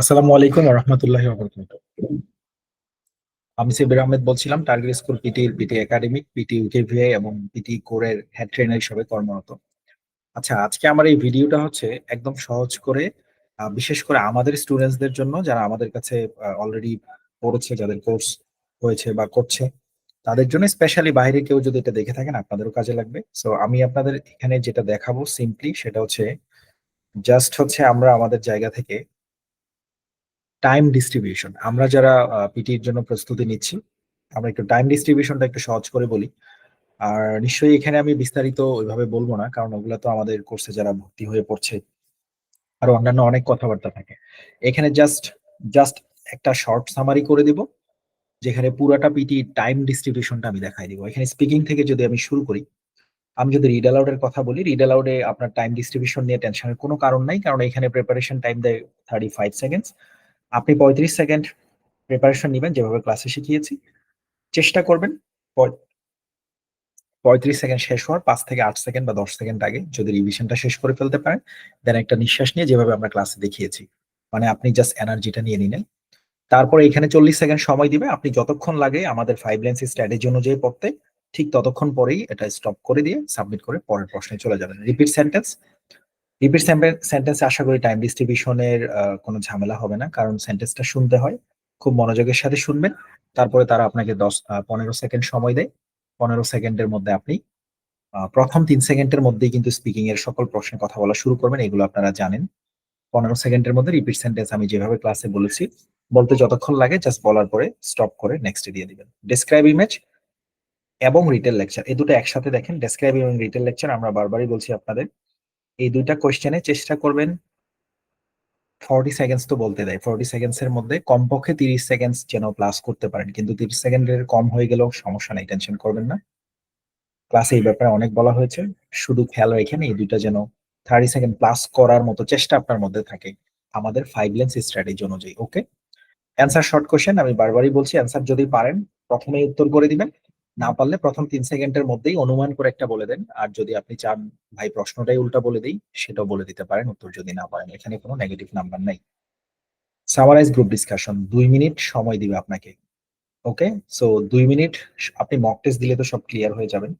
আসসালামু আলাইকুম রহমতুল্লাহ আমি সেবির আহমেদ বলছিলাম টার্গেট স্কুল পিটির পিটি একাডেমিক পিটি ইউকেভিআই এবং পিটি কোরের হেড ট্রেনার হিসেবে কর্মরত। আচ্ছা আজকে আমার এই ভিডিওটা হচ্ছে একদম সহজ করে বিশেষ করে আমাদের স্টুডেন্টসদের জন্য যারা আমাদের কাছে অলরেডি পড়েছে, যাদের কোর্স হয়েছে বা করছে, তাদের জন্য স্পেশালি বাইরে কেউ যদি এটা দেখে থাকেন, আপনাদেরও কাজে লাগবে। সো আমি আপনাদের এখানে যেটা দেখাবো সিম্পলি সেটা হচ্ছে জাস্ট হচ্ছে আমরা আমাদের জায়গা থেকে টাইম ডিস্ট্রিবিউশন আমরা যারা পিটির জন্য প্রস্তুতি নিচ্ছি, আমরা একটু টাইম ডিস্ট্রিবিউশনটা একটু সহজ করে বলি। আর নিশ্চয়ই এখানে আমি বিস্তারিত ওইভাবে বলব না, কারণ ওগুলো তো আমাদের কোর্সে যারা ভর্তি হয়ে পড়ছে, আর অন্যান্য অনেক কথাবার্তা থাকে। এখানে জাস্ট জাস্ট একটা শর্ট সামারি করে দিব, যেখানে পুরাটা পিটি টাইম ডিস্ট্রিবিউশনটা আমি দেখাই দিব। এখানে স্পিকিং থেকে যদি আমি শুরু করি, আমি যদি রিড অ্যালাউডের কথা বলি রিড অ্যালাউডে আপনার টাইম ডিস্ট্রিবিউশন নিয়ে টেনশনের কোনো কারণ নাই, কারণ এখানে প্রিপারেশন টাইম দেয় থার্টি ফাইভ সেকেন্ডস আপনি পঁয়ত্রিশ সেকেন্ড প্রিপারেশন নেবেন, যেভাবে ক্লাসে শিখিয়েছি। চেষ্টা করবেন পঁয়ত্রিশ সেকেন্ড শেষ হওয়ার, পাঁচ থেকে আট সেকেন্ড বা দশ সেকেন্ড আগে যদি রিভিশনটা শেষ করে ফেলতে পারেন দেন একটা নিঃশ্বাস নিয়ে যেভাবে আমরা ক্লাসে দেখিয়েছি। মানে আপনি জাস্ট এনার্জিটা নিয়ে নিলেন। তারপর এখানে চল্লিশ সেকেন্ড সময় দিবে। আপনি যতক্ষণ লাগে আমাদের ফাইভ লেন্স স্ট্র্যাটেজি অনুযায়ী পড়তে, ঠিক ততক্ষণ পরেই এটা স্টপ করে দিয়ে সাবমিট করে পরের প্রশ্নে চলে যাবেন। রিপিট সেন্টেন্স রিপিট সেন্টেন্সে আশা করি টাইম ডিস্ট্রিবিউশনের কোনো ঝামেলা হবে না। কারণ সেন্টেন্সটা শুনতে হয়, খুব মনোযোগের সাথে শুনবেন। তারপরে তারা আপনাকে দশ পনেরো সেকেন্ড সময় দেয়। পনেরো সেকেন্ডের মধ্যে আপনি প্রথম তিন সেকেন্ডের মধ্যেই কিন্তু স্পিকিং এর সকল প্রশ্নে কথা বলা শুরু করবেন, এগুলো আপনারা জানেন। পনেরো সেকেন্ডের মধ্যে রিপিট সেন্টেন্স আমি যেভাবে ক্লাসে বলেছি, বলতে যতক্ষণ লাগে জাস্ট বলার পরে স্টপ করে নেক্সট দিয়ে দিবেন। ডিসক্রাইব ইমেজ এবং রিটেল লেকচার এই দুটো একসাথে দেখেন। ডেসক্রাইব এবং রিটেল লেকচার আমরা বারবারই বলছি আপনাদের। এই দুইটা কোয়েশ্চেনে চেষ্টা করবেন ফর্টি সেকেন্ডস তো বলতে দেয়। ফর্টি সেকেন্ডস এর মধ্যে কমপক্ষে তিরিশ সেকেন্ডস যেন প্লাস করতে পারেন। কিন্তু তিরিশ সেকেন্ডের কম হয়ে গেলেও সমস্যা নেই টেনশন করবেন না। ক্লাসে এই ব্যাপারে অনেক বলা হয়েছে। শুধু খেয়াল রেখেন, এই দুইটা যেন থার্টি সেকেন্ড প্লাস করার মতো চেষ্টা আপনার মধ্যে থাকে আমাদের ফাইভ লেন্স স্ট্র্যাটেজি অনুযায়ী ওকে অ্যান্সার শর্ট কোয়েশ্চেন আমি বারবারই বলছি অ্যান্সার যদি পারেন, প্রথমেই উত্তর করে দিবেন। না পারলে প্রথম তিন সেকেন্ডের মধ্যেই অনুমান করে একটা বলে দেন। আর যদি আপনি চান, ভাই প্রশ্নটাই উল্টা বলে দিই, সেটাও বলে দিতে পারেন, উত্তর যদি না পারেন, এখানে কোনো নেগেটিভ নাম্বার নাই। সামারাইজ গ্রুপ ডিসকাশন দুই মিনিট সময় দিবে আপনাকে। ওকে সো দুই মিনিট, আপনি মক টেস্ট দিলে তো সব ক্লিয়ার হয়ে যাবেন।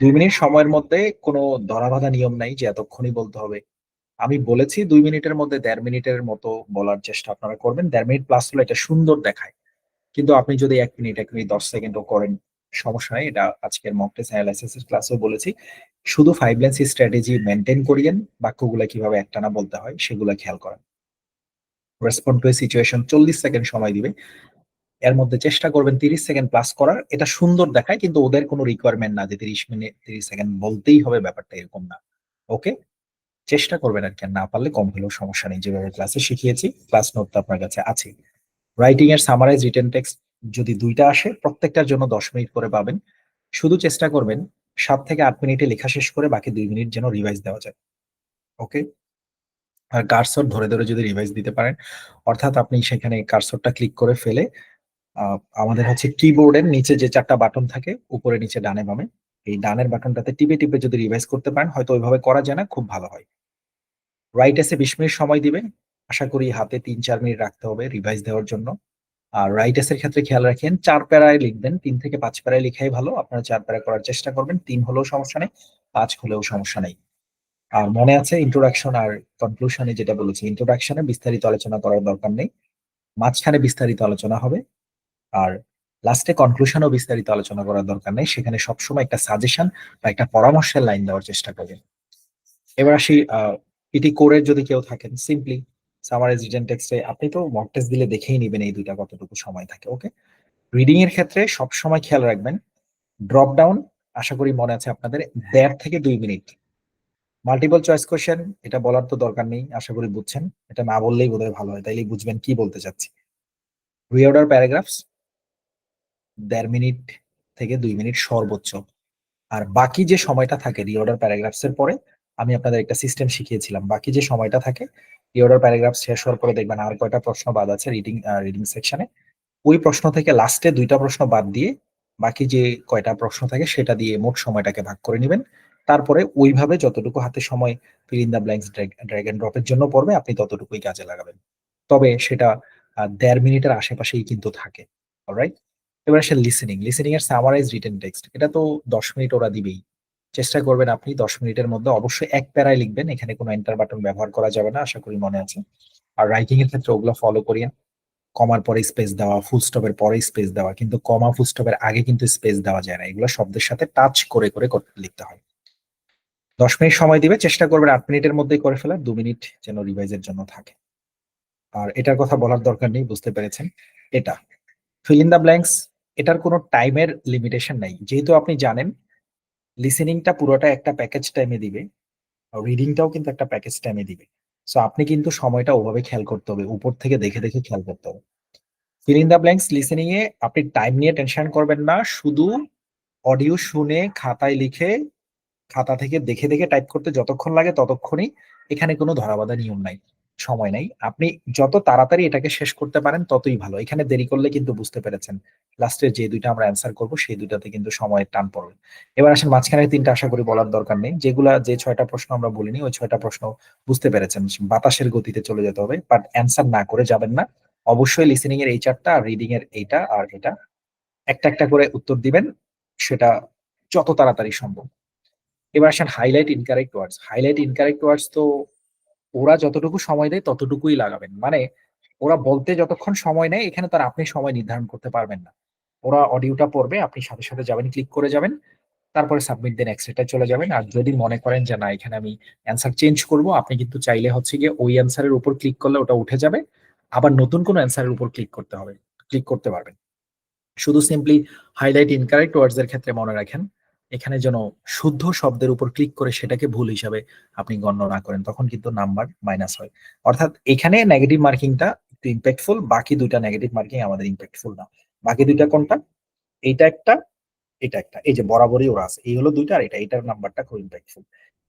দুই মিনিট সময়ের মধ্যে কোনো ধরাবাধা নিয়ম নাই যে এতক্ষণই বলতে হবে। আমি বলেছি দুই মিনিটের মধ্যে দেড় মিনিটের মতো বলার চেষ্টা আপনারা করবেন। দেড় মিনিট প্লাস হলে এটা সুন্দর দেখায়। কিন্তু আপনি যদি এক মিনিট এক মিনিট, দশ সেকেন্ডও করেন সমস্যা নেই, এটা আজকের মক টেস্ট অ্যানালাইসিস ক্লাসেও বলেছি। শুধু ফাইভ লেন্স স্ট্র্যাটেজি মেনটেন করিয়েন, বাক্যগুলো কীভাবে একটানা বলতে হয় সেগুলো খেয়াল করেন। রেসপন্ড টু সিচুয়েশন চল্লিশ সেকেন্ড সময় দিবে। এর মধ্যে চেষ্টা করবেন তিরিশ সেকেন্ড প্লাস করার, এটা সুন্দর দেখায়, কিন্তু ওদের কোনো রিকোয়ারমেন্ট না যে তিরিশ মিনিট, তিরিশ সেকেন্ড বলতেই হবে ব্যাপারটা এরকম না। ওকে চেষ্টা করবেন আর কি না পারলে কম হলেও সমস্যা নেই। যেভাবে ক্লাসে শিখিয়েছি ক্লাস নোট তো আপনার কাছে আছে রাইটিং এর সামারাইজ রিটেন টেক্সট যদি দুইটা আসে, প্রত্যেকটার জন্য দশ মিনিট করে পাবেন। শুধু চেষ্টা করবেন সাত থেকে আট মিনিটে লেখা শেষ করে বাকি দুই মিনিট যেন রিভাইজ দেওয়া যায়। ওকে আর কারসর ধরে ধরে যদি রিভাইজ দিতে পারেন, অর্থাৎ আপনি সেখানে কারসরটা ক্লিক করে ফেলে আমাদের হচ্ছে কিবোর্ডের নিচে যে চারটা বাটন থাকে, উপরে নিচে ডানে বামে, এই ডানের বাটনটাতে টিপে টিপে যদি রিভাইজ করতে পারেন, হয়তো ওইভাবে করা যায় না, খুব ভালো হয়। রাইট এসে বিশ মিনিট সময় দিবে আশা করি হাতে তিন চার মিনিট রাখতে হবে রিভাইজ দেওয়ার জন্য। আর রাইটার্স এর ক্ষেত্রে খেয়াল রাখেন, চার প্যারায় লিখবেন, তিন থেকে পাঁচ প্যারায় লিখাই ভালো, আপনারা চার প্যারা করার চেষ্টা করবেন, তিন হলেও সমস্যা নেই, পাঁচ হলেও সমস্যা নেই। আর মনে আছে ইন্ট্রোডাকশন আর কনক্লুশনে যেটা বলেছি ইন্ট্রোডাকশনে বিস্তারিত আলোচনা করার দরকার নেই, মাঝখানে বিস্তারিত আলোচনা হবে, আর লাস্টে কনক্লুশনও বিস্তারিত আলোচনা করার দরকার নেই, সেখানে সবসময় একটা সাজেশন বা একটা পরামর্শের লাইন দেওয়ার চেষ্টা করবেন। এবার আসি পিটি কোরের যদি কেউ থাকেন সিম্পলি সামারাইজ রিটেন টেক্সটে আপনি তো মক টেস্ট দিলে দেখেই নেবেন এই দুইটা কতটুকু সময় থাকে ওকে রিডিং এর ক্ষেত্রে সব সময় খেয়াল রাখবেন ড্রপ ডাউন আশা করি মনে আছে আপনাদের, দেড় থেকে দুই মিনিট। মাল্টিপল চয়েস কোশ্চেন এটা বলার তো দরকার নেই, আশা করি বুঝছেন, এটা না বললেই বোধহয় ভালো হয় তাইলে বুঝবেন কি বলতে চাচ্ছি। রিঅর্ডার প্যারাগ্রাফস দেড় মিনিট থেকে দুই মিনিট সর্বোচ্চ। আর বাকি যে সময়টা থাকে রিঅর্ডার প্যারাগ্রাফস এর পরে আমি আপনাদের একটা সিস্টেম শিখিয়েছিলাম। বাকি যে সময়টা থাকে রিঅর্ডার প্যারাগ্রাফ শেষ হওয়ার পরে দেখবেন আর কয়টা প্রশ্ন বাদ আছে রিডিং রিডিং সেকশনে ওই প্রশ্ন থেকে লাস্টে দুইটা প্রশ্ন বাদ দিয়ে বাকি যে কয়টা প্রশ্ন থাকে সেটা দিয়ে মোট সময়টাকে ভাগ করে নেবেন। তারপরে ওইভাবে যতটুকু হাতে সময় fill in the blanks drag ড্রপের জন্য পড়বে, আপনি ততটুকুই কাজে লাগাবেন। তবে সেটা দেড় মিনিটের আশেপাশেই কিন্তু থাকে। অলরাইট এবার আসে লিসেনিং লিসেনিং এর সামারাইজ রিটেন টেক্সট এটা তো দশ মিনিট ওরা দিবেই। চেষ্টা করবেন আপনি দশ মিনিটের মধ্যে অবশ্যই এক প্যারায় লিখবেন। এখানে কোনো এন্টার বাটন ব্যবহার করা যাবে না, আশা করি মনে আছে। আর রাইটিং এর ক্ষেত্রে ওগুলো ফলো করিয়েন। কমার পরে স্পেস দেওয়া ফুল স্টপের পরে স্পেস দেওয়া, কিন্তু কমা ফুল স্টপের আগে কিন্তু স্পেস দেওয়া যায় না। এগুলো শব্দের সাথে টাচ করে করে লিখতে হয়। দশ মিনিট সময় দিবে, চেষ্টা করবেন আট মিনিটের মধ্যেই করে ফেলার, দু মিনিট যেন রিভাইজের জন্য থাকে। আর এটার কথা বলার দরকার নেই, বুঝতে পেরেছেন? এটা। ফিল ইন দ্য ব্ল্যাঙ্কস এটার কোনো টাইমের লিমিটেশন নাই। যেহেতু আপনি জানেন লিসেনিংটা পুরোটা একটা প্যাকেজ টাইমে দিবে, আর রিডিংটাও কিন্তু একটা প্যাকেজ টাইমে দিবে। সো আপনি কিন্তু সময়টা ওভাবে খেয়াল করতে হবে, উপর থেকে দেখে দেখে খেয়াল করতে হবে। Fill in the blanks listening এ আপনি টাইম নিয়ে টেনশন করবেন না, শুধু অডিও শুনে খাতায় লিখে, খাতা থেকে দেখে দেখে টাইপ করতে যতক্ষণ লাগে ততক্ষণই এখানে কোনো ধরাবাধা নিয়ম নাই। সময় নাই। আপনি যত তাড়াতাড়ি এটাকে শেষ করতে পারেন, ততই ভালো। এখানে দেরি করলে কিন্তু বুঝতে পেরেছেন। লাস্টে যে দুইটা আমরা অ্যান্সার করব, সেই দুইটাতে কিন্তু সময়ের টান পড়বে। এবার আসেন মাঝখানে তিনটা আশা করি বলার দরকার নেই। যেগুলা, যে ছয়টা প্রশ্ন আমরা বলিনি, ওই ছয়টা প্রশ্ন বুঝতে পেরেছেন। বাতাসের গতিতে চলে যেতে হবে বাট অ্যান্সার না করে যাবেন না। অবশ্যই লিসেনিং এর এই চারটা, আর রিডিং এর এইটা, আর এটা। একটা একটা করে উত্তর দিবেন, সেটা যত তাড়াতাড়ি সম্ভব। এবার আসেন highlight incorrect words highlight incorrect words তো ওরা যতটুকু সময় দেয় ততটুকুই লাগাবেন। মানে ওরা বলতে যতক্ষণ সময় নেয়, এখানে তার আপনি সময় নির্ধারণ করতে পারবেন না। ওরা অডিওটা পড়বে, আপনি সাথে সাথে যাবেন ক্লিক করে যাবেন, তারপরে সাবমিট দেন নেক্সট চলে যাবেন। আর যদি মনে করেন যে না, এখানে আমি অ্যান্সার চেঞ্জ করব, আপনি কিন্তু চাইলে হচ্ছে গিয়ে ওই অ্যান্সারের উপর ক্লিক করলে ওটা উঠে যাবে। আবার নতুন কোনো অ্যান্সারের উপর ক্লিক করতে হবে ক্লিক করতে পারবেন। শুধু সিম্পলি হাইলাইট ইনকারেক্ট ওয়ার্ডস এর ক্ষেত্রে মনে রাখেন। এখানে যেন শুদ্ধ শব্দের উপর ক্লিক করে সেটাকে ভুল হিসাবে আপনি গণ্য না করেন, তখন কিন্তু নাম্বার মাইনাস হয়। অর্থাৎ এখানে নেগেটিভ মার্কিংটা একটু ইম্প্যাক্টফুল বাকি দুইটা নেগেটিভ মার্কিং আমাদের ইম্প্যাক্টফুল না। বাকি দুইটা কোনটা? এইটা একটা, এটা একটা। এই যে বরাবরই ওরা আছে। এই হলো দুইটা আর এটা, এটার নাম্বারটা খুব ইম্প্যাক্টফুল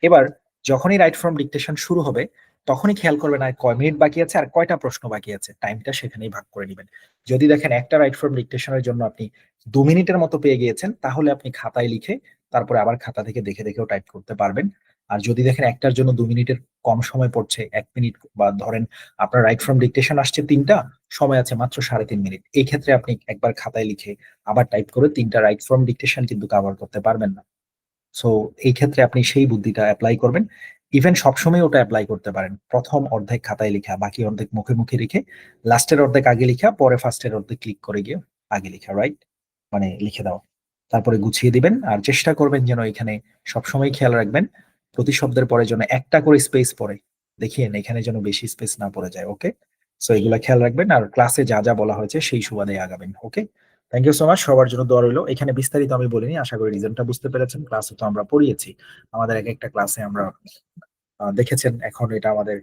এবার যখনই রাইট ফ্রম ডিকটেশন শুরু হবে, তখনই খেয়াল করবেন আর কয় মিনিট বাকি আছে আর কয়টা প্রশ্ন বাকি আছে। টাইমটা সেখানেই ভাগ করে নেবেন। যদি দেখেন একটা রাইট ফ্রম ডিকটেশনের জন্য আপনি দু মিনিটের মতো পেয়ে গিয়েছেন, তাহলে আপনি খাতায় লিখে তারপরে আবার খাতা থেকে দেখে দেখেও টাইপ করতে পারবেন। আর যদি দেখেন একটার জন্য দু মিনিটের কম সময় পড়ছে, এক মিনিট বা ধরেন আপনার রাইট ফ্রম ডিকটেশন আসছে তিনটা, সময় আছে মাত্র সাড়ে তিন মিনিট। এই ক্ষেত্রে আপনি একবার খাতায় লিখে আবার টাইপ করে তিনটা রাইট ফ্রম ডিকটেশন কিন্তু কভার করতে পারবেন না। সো এই ক্ষেত্রে আপনি সেই বুদ্ধিটা অ্যাপ্লাই করবেন। ইভেন সবসময় ওটা অ্যাপ্লাই করতে পারেন। প্রথম অর্ধেক খাতায় লিখা, বাকি অর্ধেক মুখে মুখে লিখে লাস্টের অর্ধেক আগে লিখা, পরে ফার্স্টের অর্ধেক ক্লিক করে গিয়ে আগে লিখা রাইট মানে লিখে দাও। তারপরে গুছিয়ে দিবেন আর চেষ্টা করবেন যেন এখানে সবসময় খেয়াল রাখবেন। প্রতি শব্দের পরে যেন একটা করে স্পেস পড়ে। দেখিয়ে এখানে যেন বেশি স্পেস না পড়ে যায় ওকে সো এগুলা খেয়াল রাখবেন আর ক্লাসে যা যা বলা হয়েছে সেই সুবাদে আগাবেন okay thank you so much সবার জন্য দোয়া রইল। এখানে বিস্তারিত আমি বলিনি, আশা করি রিজনটা বুঝতে পেরেছেন। ক্লাসে তো আমরা পড়িয়েছি। আমাদের এক একটা ক্লাসে আমরা দেখেছেন, এখন এটা আমাদের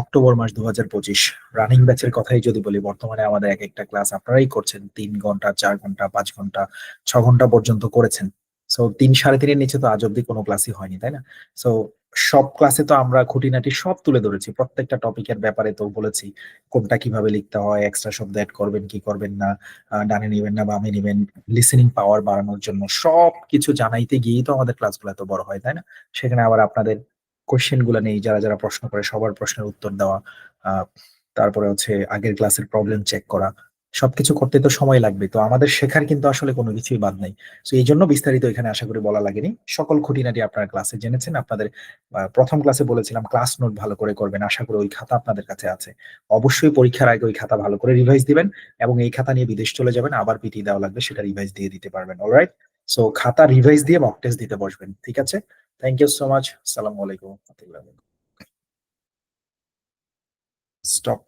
অক্টোবর মাস দু হাজার পঁচিশ রানিং ব্যাচের কথাই যদি বলি, বর্তমানে আমাদের এক একটা ক্লাস আপনারাই করছেন। তিন ঘণ্টা, চার ঘণ্টা, পাঁচ ঘণ্টা, ছ ঘণ্টা পর্যন্ত করেছেন। সো তিন সাড়ে তিনের নিচে তো আজ অব্দি কোনো ক্লাসই হয়নি, তাই না? সো সব ক্লাসে তো আমরা খুঁটিনাটি সব তুলে ধরেছি। প্রত্যেকটা টপিকের ব্যাপারে তো বলেছি, কোনটা কীভাবে লিখতে হয় এক্সট্রা শব্দ অ্যাড করবেন, কি করবেন না ডানে নেবেন না, বামে নেবেন লিসেনিং পাওয়ার বাড়ানোর জন্য সব কিছু জানাইতে গিয়েই তো আমাদের ক্লাসগুলো এত বড় হয়, তাই না? সেখানে আবার আপনাদের কোশ্চেনগুলো নেই, যারা যারা প্রশ্ন করে সবার প্রশ্নের উত্তর দেওয়া তারপরে হচ্ছে আগের ক্লাসের প্রবলেম চেক করা, সবকিছু করতে তো সময় লাগবে। তো আমাদের শেখার কিন্তু আসলে কোনো কিছুই বাদ নাই। তো এই জন্য বিস্তারিত এখানে আশা করি বলা লাগেনি। সকল খুঁটিনাটি আপনারা ক্লাসে জেনেছেন, আপনাদের প্রথম ক্লাসে বলেছিলাম ক্লাস নোট ভালো করে করবেন, আশা করি ওই খাতা আপনাদের কাছে আছে। অবশ্যই পরীক্ষার আগে ওই খাতা ভালো করে রিভাইজ দিবেন এবং এই খাতা নিয়ে বিদেশ চলে যাবেন, আবার পিটি দেওয়া লাগবে, সেটা রিভাইজ দিয়ে দিতে পারবেন অলরাইট সো খাতা রিভাইজ দিয়ে মক টেস্ট দিতে বসবেন, ঠিক আছে? থ্যাংক ইউ সো মাচ সালামু আলাইকুম স্টপ